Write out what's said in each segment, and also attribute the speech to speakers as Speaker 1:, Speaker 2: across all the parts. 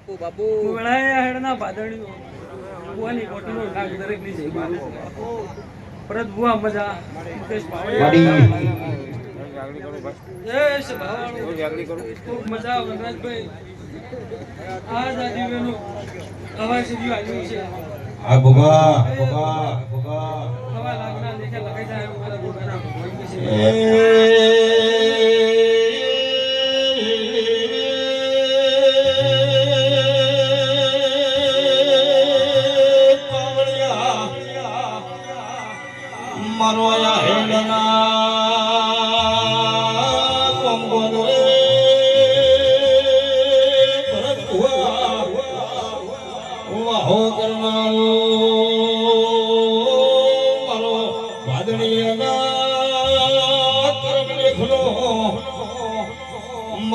Speaker 1: બાપુ બાપુ.
Speaker 2: ઉગળાયા હેડના ભાદરણીઓ બુવાની કોટીનો નાગ દરેકની જય બાપુ પરત ભુવા મજા. મુકેશ પાવડી ખૂબ મજા વનરાજભાઈ. આ જાદીવેનું હવા સીધું આવ્યું છે.
Speaker 3: આ ભોગા ભોગા ભોગા.
Speaker 2: હવા લાગના લેખે લગાઈ જાય એવું ભોગાના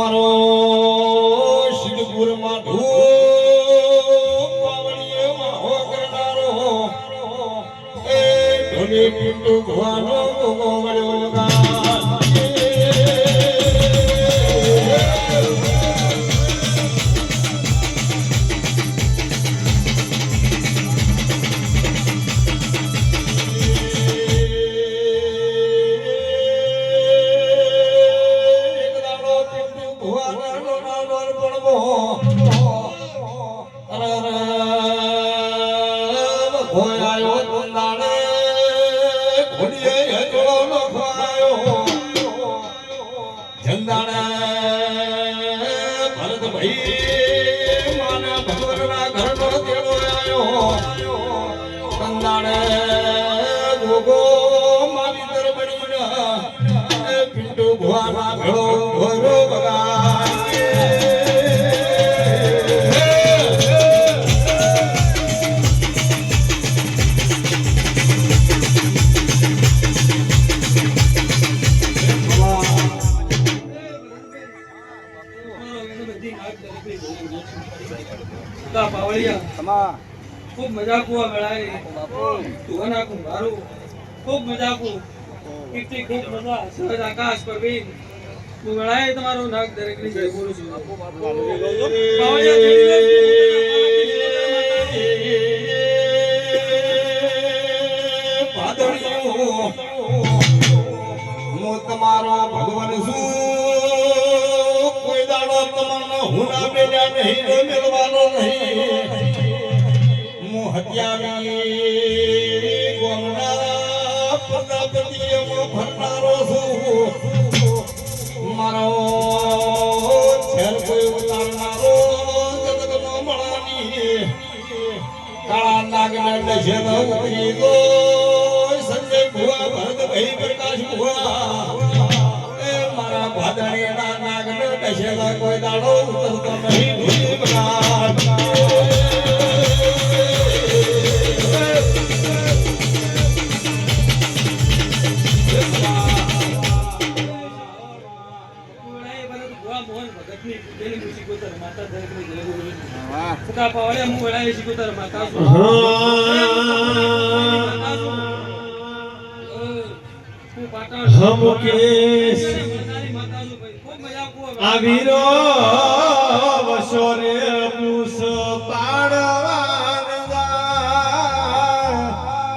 Speaker 3: મારો શિવપુરમાં પાવણીએ વાહો કરનારો એ ઢોલી પિંડુ ભવાનો ગોગો મળ્યો ભોયાયો કુંદાણે, ઘોડીએ હેજળો લખવાયો. જંદાણે ભરતભાઈ માને ભગવાનના ઘરનો તેડો આયો. કંદાણે
Speaker 2: કા પાવડિયા ખૂબ મજા કુવા મેળાય તુવાના કુંભારું. ખૂબ મજા કુ કીર્તિ ખૂબ મજા. સહજ આકાશ પ્રવીણ તું મેળાય તમારું નાક દરેકની જય બોલું છું.
Speaker 3: હું તમારો ભગવાન છું. તમને હું ના મેલ્યા નહીં ને મેળવાનો નહીં હું હત્યાવી ગોમના પ્રજાપતિઓમાં ભરનારો છું મારો છેર કોઈ ઉતારનારો જગતનો મળાની કાળા નાગના દશે ઉતરી ગો સંજય ભુવા ભરતભાઈ પ્રકાશ ભુવા
Speaker 2: સદા હું શીખોતર માતા છું હું. પાટણ.
Speaker 3: હમ કેશ આવીરો